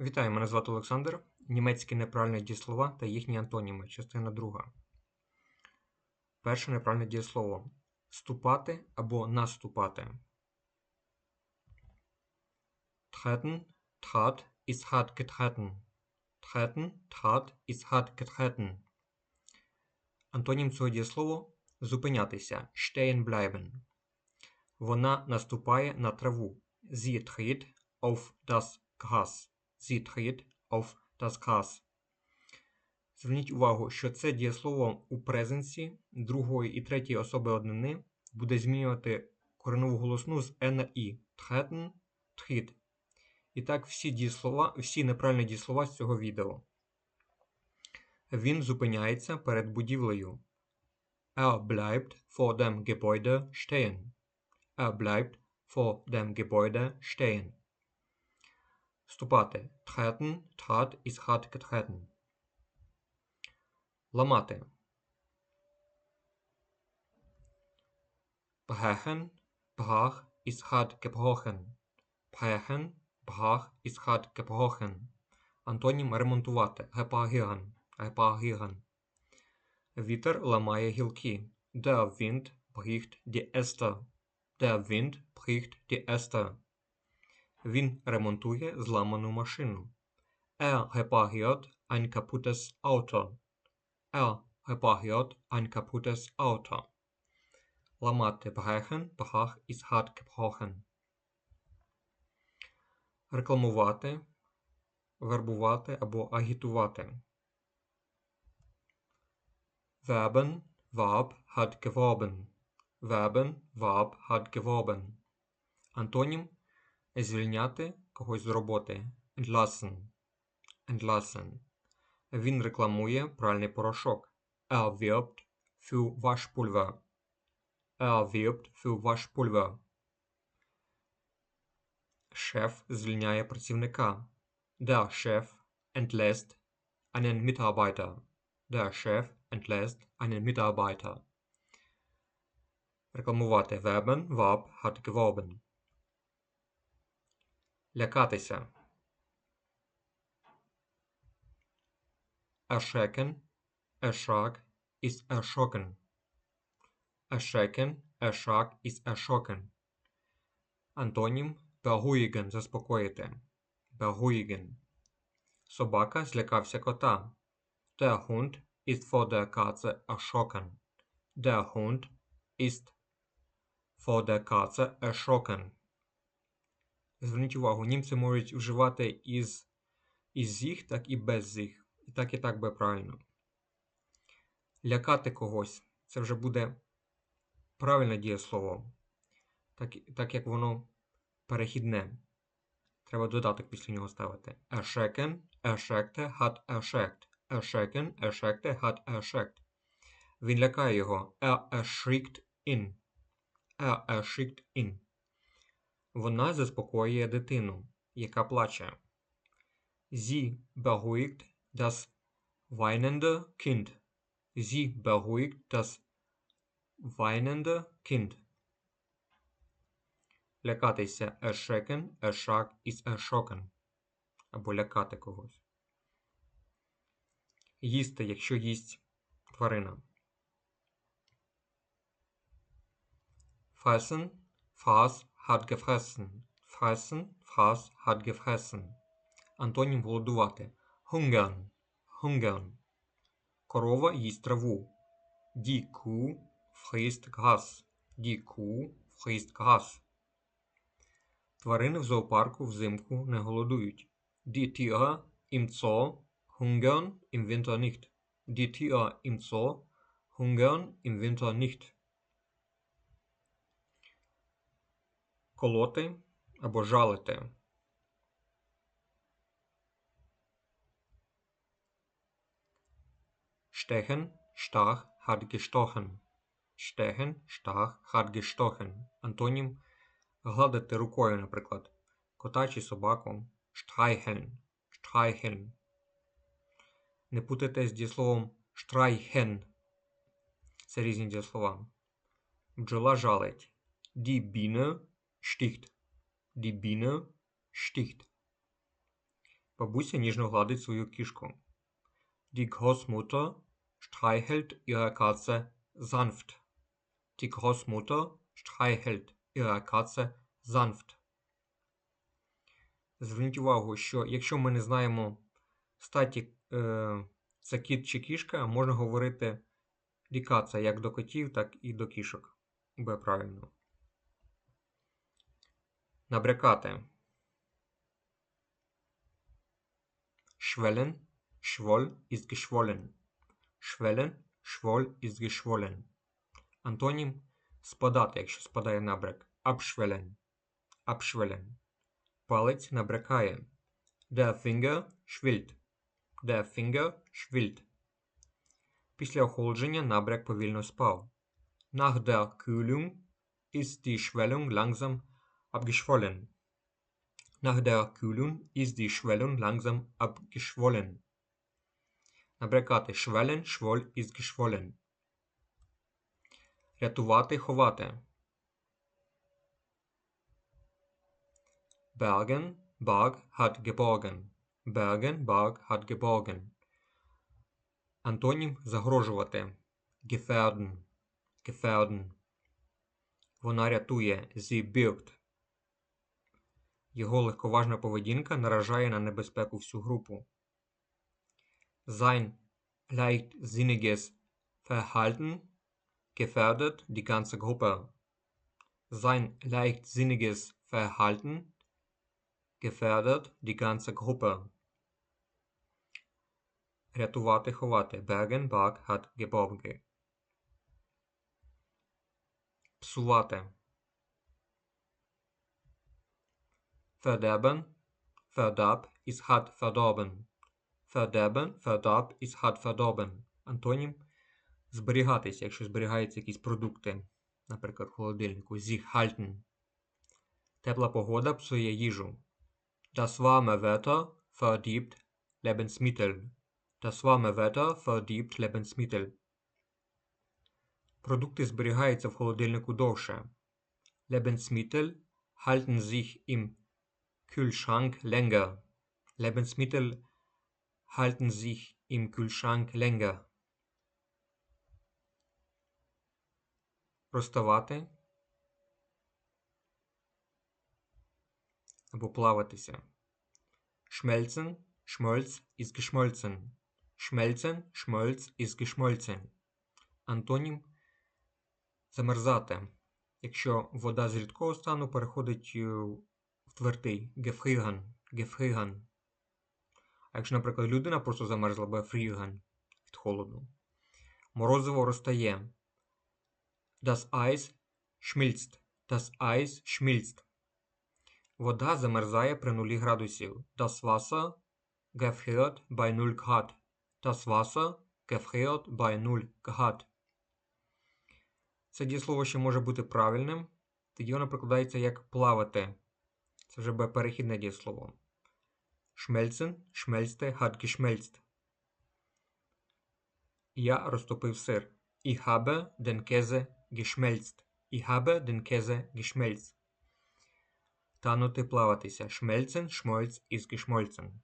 Вітаю, мене звати Олександр. Німецькі неправильні дієслова та їхні антоніми. Частина друга. Перше неправильне дієслово. Ступати або наступати. Treten, trat, ist hat getreten. Treten, trat, ist. Антонім цього дієслова зупинятися. Stehen bleiben. Вона наступає на траву. Sie tritt auf das Gras. Sie tritt auf. Зверніть увагу, що це дієслово у презенсі другої і третьої особи однини буде змінювати коренову голосну з «е» на «і». Treten, tritt. І так всі дієслова, всі неправильні дієслова з цього відео. Він зупиняється перед будівлею. Er bleibt vor dem Gebäude stehen. Er bleibt vor dem Gebäude stehen. Ступати. Treten, trat, ist hat getreten. Ламати. Brechen, brach, ist hat gebrochen. Brechen, brach, ist hat gebrochen. Антонім ремонтувати. Reparieren. Reparieren. Вітер ламає гілки. Der Wind bricht die Äste. Der Wind bricht die Äste. Він ремонтує зламану машину. Er repariert ein kaputtes Auto. Er repariert ein kaputtes Auto. Ламати brechen, brach ist hart gebrochen. Рекламувати, вербувати або агітувати. Werben, warb, hat geworben. Werben, warb, hat geworben. Антонім звільняти когось з роботи. Entlassen. Entlassen. Він рекламує пральний порошок. Er wirbt für Waschpulver. Er wirbt für Waschpulver. Шеф звільняє працівника. Der Chef entlässt einen Mitarbeiter. Der Chef entlässt einen Mitarbeiter. Рекламувати werben, warb, hat geworben. Лякатися. Erschrecken, erschrak, ist erschrocken. Erschrecken, erschrak, ist erschrocken. Антонім beruhigen – заспокоїти. Beruhigen. Собака злякався кота. Der Hund ist vor der Katze erschrocken. Der Hund ist vor der Katze erschrocken. Зверніть увагу, німці можуть вживати із, із їх, так і без їх. І так і так буде правильно. Лякати когось. Це вже буде правильне дієслово. Так, так як воно перехідне. Треба додаток після нього ставити. Erschrecken, erschreckte, hat erschreckt. Erschrecken, erschreckte, hat erschreckt. Він лякає його. Er erschrickt ihn. Er erschrickt. Вона заспокоює дитину, яка плаче. Beruhigt das weinende Kind. Sie beruhigt das weinende Kind. Лякатися erschrecken, erschrak ist erschrocken. Або лякати когось. Їсти, якщо їсть тварина. Fressen, fraß, hat gefressen. Fressen, fraß, hat gefressen. Антонім голодувати. Hungern, hungern. Корова їсть траву. Die Kuh frisst Gras. Die Kuh frisst Gras. Тварини в зоопарку взимку не голодують. Die Tiere im Zoo hungern im Winter nicht. Die Tiere im Zoo hungern im Winter nicht. Колоти або жалити. Stechen, stach, hat gestochen. Stechen, stach, hat gestochen. Антонім гладити рукою, наприклад. Кота чи собаку. Streicheln. Streicheln. Не путайте з дієсловом streichen. Це різні дієслова. Бджола жалить. Die Biene sticht. Die Biene sticht. Бабуся ніжно гладить свою кішку. Die Großmutter streichelt ihre Katze sanft. Die Großmutter streichelt ihre Katze sanft. Зверніть увагу, що якщо ми не знаємо статі е, це кіт чи кішка, можна говорити лікаца як до котів, так і до кішок. Буде правильно. Набрякати. Schwellen, schwoll ist geschwollen. Schwellen, schwoll ist geschwollen. Антонім спадати, якщо спадає набряк. Abschwellen. Abschwellen. Палець набрякає. Der Finger schwillt. Der Finger schwillt. Після охолодження набряк повільно спав. Nach der Kühlung ist die Schwellung langsam abgeschwollen. Nach der Kühlung ist die Schwellung langsam abgeschwollen. Набрякати schwellen, schwoll ist geschwollen. Рятувати, ховати. Bergen, Barg hat geborgen. Bergen, Barg hat geborgen. Антонім загрожувати. Gefährden. Gefährden. Вона рятує. Sie birgt. Його легковажна поведінка наражає на небезпеку всю групу. Sein leichtsinniges Verhalten gefährdet die ganze Gruppe. Sein leichtsinniges Verhalten gefährdet die ganze Gruppe. Рятувати, ховати. Bergen, Barg hat geborgen. Псувати. Verderben, verdarb, ist hat verdorben. Verderben, verdarb, ist hat verdorben. Антонім зберігатися, якщо зберігаються якісь продукти, наприклад, в холодильнику. Sich halten. Тепла погода псує їжу. Das warme Wetter verdirbt Lebensmittel. Das warme Wetter verdirbt Lebensmittel. Продукти зберігаються в холодильнику довше. Lebensmittel halten sich im Kühlschrank länger. Lebensmittel halten sich im Kühlschrank länger. Розставати або плаватися. Schmelzen, Schmolz ist geschmolzen. Schmelzen, Schmolz ist geschmolzen. Антонім замерзати. Якщо вода з рідкого стану переходить в твердий gefrieren, gefrieren. А якщо, наприклад, людина просто замерзла, буде фріган від холоду. Морозиво розтає. Das Eis schmilzt. Das Eis schmilzt. Вода замерзає при 0 градусів. Das Wasser gefriert bei 0 Grad. Das Wasser gefriert bei 0 Grad. Це дієслово ще може бути правильним. Тоді воно прикладається як плавати. Це вже буде перехідне дієслово. Schmelzen, schmelzte, hat geschmelzt. Я розтопив сир. Ich habe den Käse geschmelzt. Ich habe den. Танути плаватися. Schmelzen, schmolz ist geschmolzen.